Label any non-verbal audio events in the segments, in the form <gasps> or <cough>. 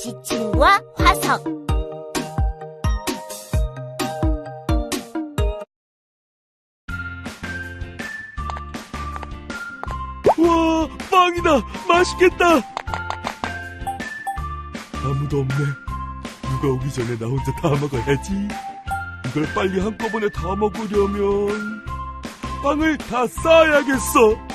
지층과 화석 와, 빵이다! 맛있겠다! 아무도 없네. 누가 오기 전에 나 혼자 다 먹어야지. 이걸 빨리 한꺼번에 다 먹으려면 빵을 다 쌓아야겠어.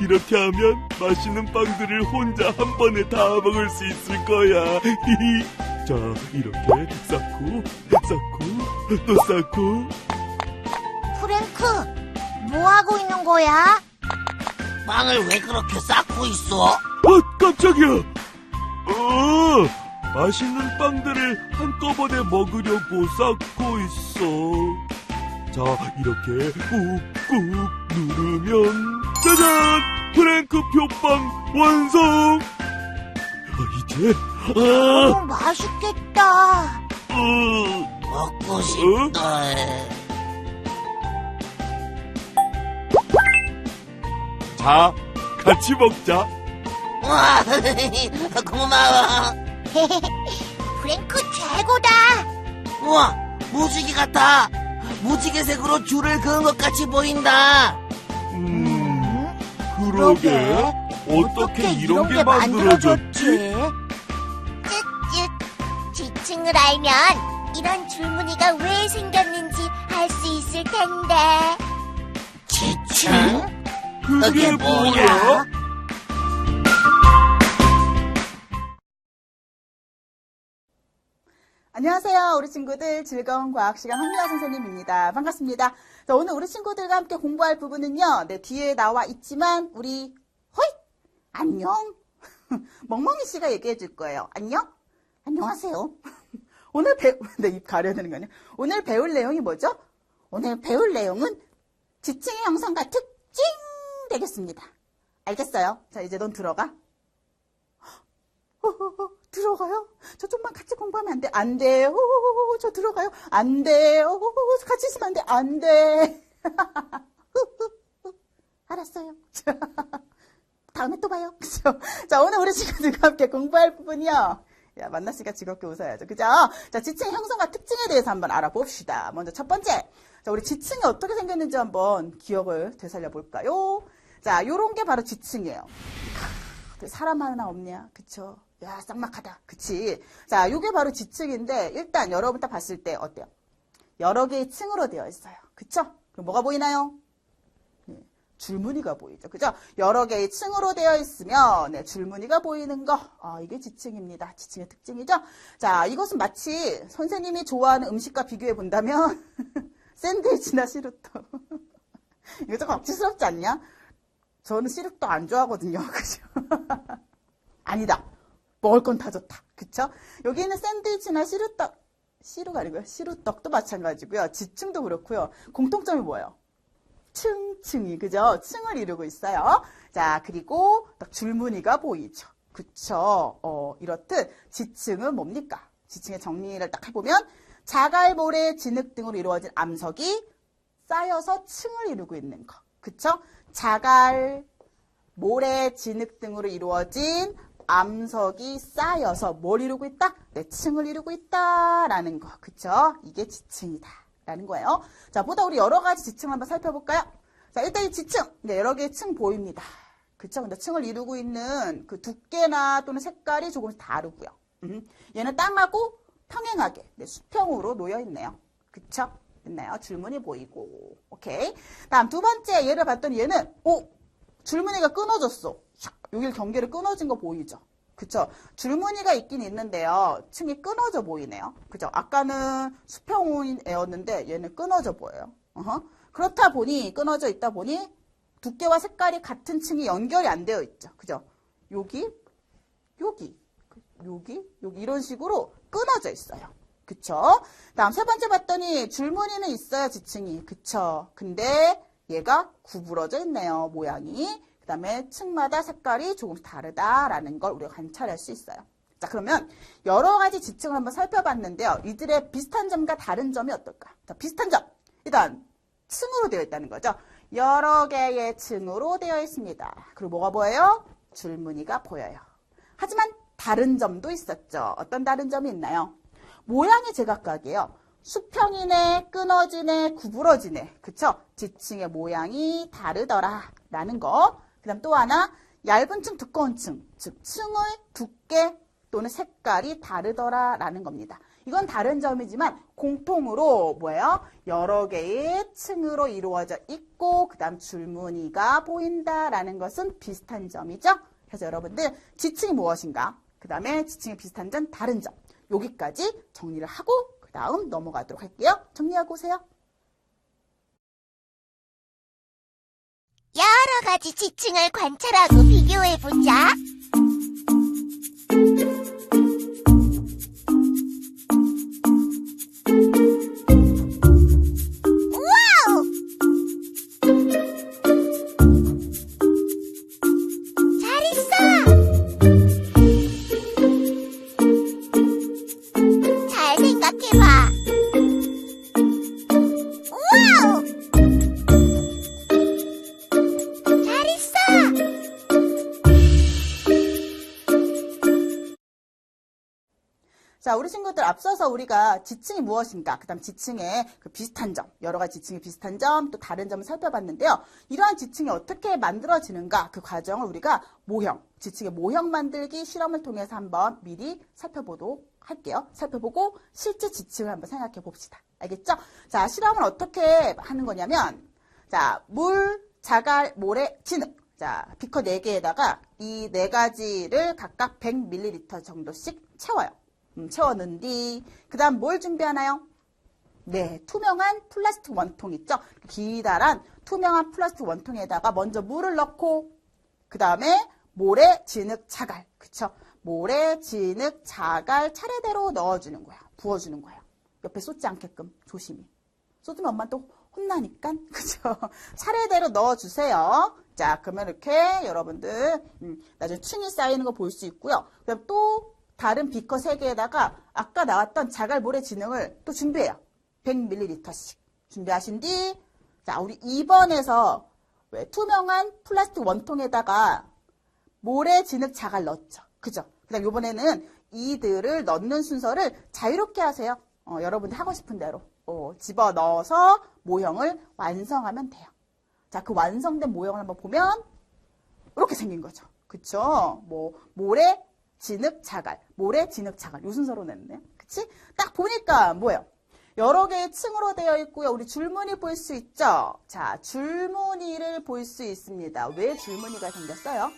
이렇게 하면 맛있는 빵들을 혼자 한 번에 다 먹을 수 있을 거야. 자, 이렇게 쌓고, 쌓고, 또 쌓고. 프랭크 뭐 하고 있는 거야? 빵을 왜 그렇게 쌓고 있어? 어, 깜짝이야! 어, 맛있는 빵들을 한꺼번에 먹으려고 쌓고 있어. 자, 이렇게 꾹꾹 누르면, 짜잔! 프랭크 표빵 완성! 아, 이제, 아, 오, 맛있겠다. 어, 먹고 싶다. 자, 같이 먹자. 와, <laughs> 고마워. <laughs> 프랭크 최고다. 우와, 무지개 같아. 무지개색으로 줄을 그은 것 같이 보인다. 음, 그러게. 어떻게 이런 게 만들어졌지? 쯧쯧. 지층을 알면 이런 줄무늬가 왜 생겼는지 알 수 있을 텐데. 지층? 그게 그게 뭐야? 안녕하세요. 우리 친구들 즐거운 과학 시간 황미아 선생님입니다. 반갑습니다. 자, 오늘 우리 친구들과 함께 공부할 부분은요. 네, 뒤에 나와 있지만 우리 허이 안녕. <laughs> 멍멍이 씨가 얘기해 줄 거예요. 안녕. 안녕하세요. <laughs> 오늘 배 네, 입 가려야 되는 거 아니야? 오늘 배울 내용이 뭐죠? 오늘 배울 내용은 지층의 형성과 특징 되겠습니다. 알겠어요? 자, 이제 넌 들어가. <gasps> 들어가요? 저 좀만 같이 공부하면 안 돼? 안 돼. 호호호, 저 들어가요? 안 돼. 호호호, 같이 있으면 안 돼? 안 돼. <laughs> 알았어요. <laughs> 다음에 또 봐요. 그죠? 자, 오늘 우리 친구들과 함께 공부할 부분이요. 야, 만나씨가 즐겁게 웃어야죠. 그죠? 자, 지층 형성과 특징에 대해서 한번 알아봅시다. 먼저 첫 번째. 자, 우리 지층이 어떻게 생겼는지 한번 기억을 되살려 볼까요? 자, 요런 게 바로 지층이에요. 크, 사람 하나 없냐? 그쵸? 야, 쌍막하다. 그치? 자, 요게 바로 지층인데, 일단 여러분 딱 봤을 때 어때요? 여러 개의 층으로 되어 있어요. 그쵸? 그럼 뭐가 보이나요? 네, 줄무늬가 보이죠. 그죠? 여러 개의 층으로 되어 있으면, 네, 줄무늬가 보이는 거. 아, 이게 지층입니다. 지층의 특징이죠? 자, 이것은 마치 선생님이 좋아하는 음식과 비교해 본다면, <laughs> 샌드위치나 시루떡. <laughs> 이거 좀 억지스럽지 않냐? 저는 시루떡 안 좋아하거든요. <laughs> 그죠? 아니다. 먹을 건 다 좋다. 그쵸? 여기 있는 샌드위치나 시루떡, 시루가 아니고요. 시루떡도 마찬가지고요. 지층도 그렇고요. 공통점이 뭐예요? 층 층이, 그죠? 층을 이루고 있어요. 자, 그리고 딱 줄무늬가 보이죠. 그쵸? 어, 이렇듯 지층은 뭡니까? 지층의 정리를 딱 해보면 자갈, 모래, 진흙 등으로 이루어진 암석이 쌓여서 층을 이루고 있는 거. 그쵸? 자갈, 모래, 진흙 등으로 이루어진 암석이 쌓여서 뭘 이루고 있다? 네, 층을 이루고 있다라는 거. 그쵸? 이게 지층이다. 라는 거예요. 자, 보다 우리 여러 가지 지층 한번 살펴볼까요? 자, 일단 이 지층. 네, 여러 개의 층 보입니다. 그쵸? 근데 층을 이루고 있는 그 두께나 또는 색깔이 조금씩 다르고요. 음, 얘는 땅하고 평행하게 네, 수평으로 놓여 있네요. 그쵸? 됐나요? 줄무늬 보이고. 오케이. 다음 두 번째 얘를 봤더니 얘는, 오! 줄무늬가 끊어졌어. 여길 경계를 끊어진 거 보이죠? 그쵸? 줄무늬가 있긴 있는데요. 층이 끊어져 보이네요. 그죠? 아까는 수평이었는데 얘는 끊어져 보여요. 어허. 그렇다 보니, 끊어져 있다 보니 두께와 색깔이 같은 층이 연결이 안 되어 있죠. 그죠? 여기, 여기, 여기, 여기 이런 식으로 끊어져 있어요. 그쵸? 다음 세 번째 봤더니 줄무늬는 있어요, 지층이. 그쵸? 근데 얘가 구부러져 있네요, 모양이. 그 다음에 층마다 색깔이 조금씩 다르다라는 걸 우리가 관찰할 수 있어요. 자, 그러면 여러 가지 지층을 한번 살펴봤는데요. 이들의 비슷한 점과 다른 점이 어떨까? 자, 비슷한 점. 일단, 층으로 되어 있다는 거죠. 여러 개의 층으로 되어 있습니다. 그리고 뭐가 보여요? 줄무늬가 보여요. 하지만 다른 점도 있었죠. 어떤 다른 점이 있나요? 모양이 제각각이에요. 수평이네, 끊어지네, 구부러지네. 그쵸? 지층의 모양이 다르더라. 라는 거. 그 다음 또 하나, 얇은 층, 두꺼운 층. 즉, 층의 두께 또는 색깔이 다르더라. 라는 겁니다. 이건 다른 점이지만 공통으로 뭐예요? 여러 개의 층으로 이루어져 있고 그 다음 줄무늬가 보인다라는 것은 비슷한 점이죠. 그래서 여러분들 지층이 무엇인가? 그 다음에 지층의 비슷한 점, 다른 점. 여기까지 정리를 하고 그 다음 넘어가도록 할게요. 정리하고 오세요. 여러 가지 지층을 관찰하고 비교해보자. 자, 우리 친구들 앞서서 우리가 지층이 무엇인가, 그 다음 지층의 그 비슷한 점, 여러 가지 지층의 비슷한 점, 또 다른 점을 살펴봤는데요. 이러한 지층이 어떻게 만들어지는가, 그 과정을 우리가 모형, 지층의 모형 만들기 실험을 통해서 한번 미리 살펴보도록 할게요. 살펴보고 실제 지층을 한번 생각해 봅시다. 알겠죠? 자, 실험을 어떻게 하는 거냐면, 자, 물, 자갈, 모래, 진흙. 자, 비커 4개에다가 이네 가지를 각각 100ml 정도씩 채워요. 음, 뒤, 그 다음 뭘 준비하나요? 네, 투명한 플라스틱 원통 있죠? 기다란 투명한 플라스틱 원통에다가 먼저 물을 넣고, 그 다음에 모래, 진흙, 자갈. 그쵸? 모래, 진흙, 자갈 차례대로 넣어주는 거야. 부어주는 거야. 옆에 쏟지 않게끔 조심히. 쏟으면 엄마 또 혼나니까. <laughs> 그죠? 차례대로 넣어주세요. 자, 그러면 이렇게 여러분들, 음, 나중에 층이 쌓이는 거 볼 수 있고요. 그다음 또 다른 비커 3개에다가 아까 나왔던 자갈 모래 진흙을 또 준비해요. 100ml씩. 준비하신 뒤, 자, 우리 2번에서 왜 투명한 플라스틱 원통에다가 모래 진흙 자갈 넣었죠. 그죠? 그 다음 이번에는 이들을 넣는 순서를 자유롭게 하세요. 어, 여러분들 하고 싶은 대로. 어, 집어 넣어서 모형을 완성하면 돼요. 자, 그 완성된 모형을 한번 보면 이렇게 생긴 거죠. 그쵸? 뭐, 모래, 진흙, 자갈. 모래, 진흙, 자갈. 요 순서로 냈네. 그치? 딱 보니까 뭐예요? 여러 개의 층으로 되어 있고요. 우리 줄무늬 볼 수 있죠? 자, 줄무늬를 볼 수 있습니다. 왜 줄무늬가 생겼어요?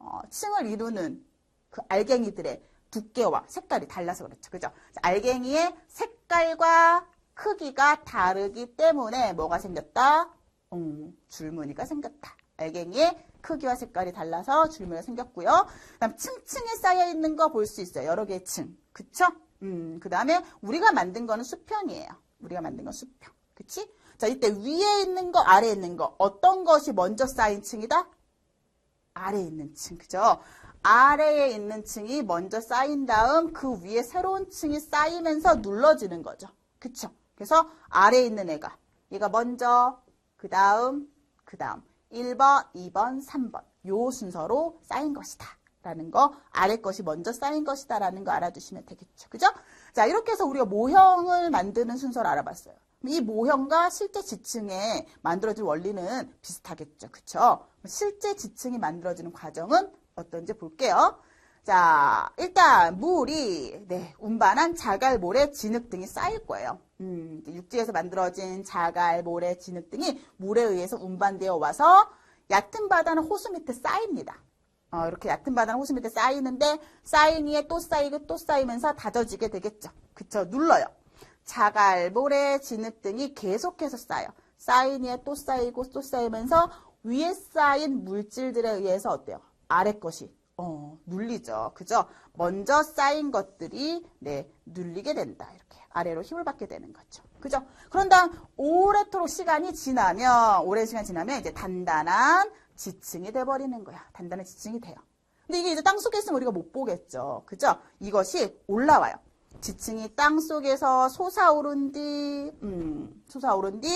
어, 층을 이루는 그 알갱이들의 두께와 색깔이 달라서 그렇죠. 그죠? 자, 알갱이의 색깔과 크기가 다르기 때문에 뭐가 생겼다? 음, 줄무늬가 생겼다. 알갱이의 크기와 색깔이 달라서 줄무늬가 생겼고요. 그다음 층층이 쌓여 있는 거 볼 수 있어요. 여러 개의 층. 그쵸? 음, 그 다음에 우리가 만든 거는 수평이에요. 우리가 만든 건 수평. 그치? 자, 이때 위에 있는 거, 아래에 있는 거. 어떤 것이 먼저 쌓인 층이다? 아래에 있는 층. 그죠? 아래에 있는 층이 먼저 쌓인 다음 그 위에 새로운 층이 쌓이면서 눌러지는 거죠. 그쵸? 그래서 아래에 있는 애가 얘가 먼저 그 다음 그 다음 1번, 2번, 3번 요 순서로 쌓인 것이다. 라는 거 아래 것이 먼저 쌓인 것이다 라는 거 알아두시면 되겠죠. 그죠? 자 이렇게 해서 우리가 모형을 만드는 순서를 알아봤어요. 이 모형과 실제 지층에 만들어질 원리는 비슷하겠죠. 그쵸? 실제 지층이 만들어지는 과정은 어떤지 볼게요. 자, 일단 물이 네, 운반한 자갈, 모래, 진흙 등이 쌓일 거예요. 음, 육지에서 만들어진 자갈, 모래, 진흙 등이 물에 의해서 운반되어 와서 얕은 바다는 호수 밑에 쌓입니다. 어, 이렇게 얕은 바다는 호수 밑에 쌓이는데 쌓인 위에 또 쌓이고 또 쌓이면서 다져지게 되겠죠. 그쵸? 눌러요. 자갈, 모래, 진흙 등이 계속해서 쌓여. 쌓인 위에 또 쌓이고 또 쌓이면서 위에 쌓인 물질들에 의해서 어때요? 아래 것이 어, 눌리죠. 그죠? 먼저 쌓인 것들이 네, 눌리게 된다. 이렇게 아래로 힘을 받게 되는 거죠. 그죠? 그런 다음 오래도록 시간이 지나면 오랜 시간 지나면 이제 단단한 지층이 돼 버리는 거야. 단단한 지층이 돼요. 근데 이게 이제 땅 속에 있으면 우리가 못 보겠죠. 그죠? 이것이 올라와요. 지층이 땅 속에서 솟아오른 뒤, 음, 솟아오른 뒤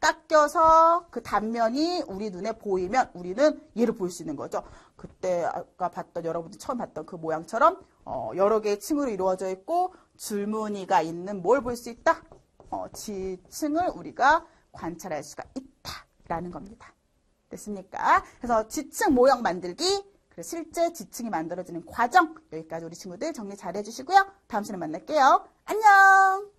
깎여서 그 단면이 우리 눈에 보이면 우리는 얘를 볼 수 있는 거죠. 그때 아까 봤던 여러분들이 처음 봤던 그 모양처럼 어, 여러 개의 층으로 이루어져 있고 줄무늬가 있는 뭘 볼 수 있다? 어, 지층을 우리가 관찰할 수가 있다라는 겁니다. 됐습니까? 그래서 지층 모형 만들기, 그리고 실제 지층이 만들어지는 과정 여기까지 우리 친구들 정리 잘 해주시고요. 다음 시간에 만날게요. 안녕.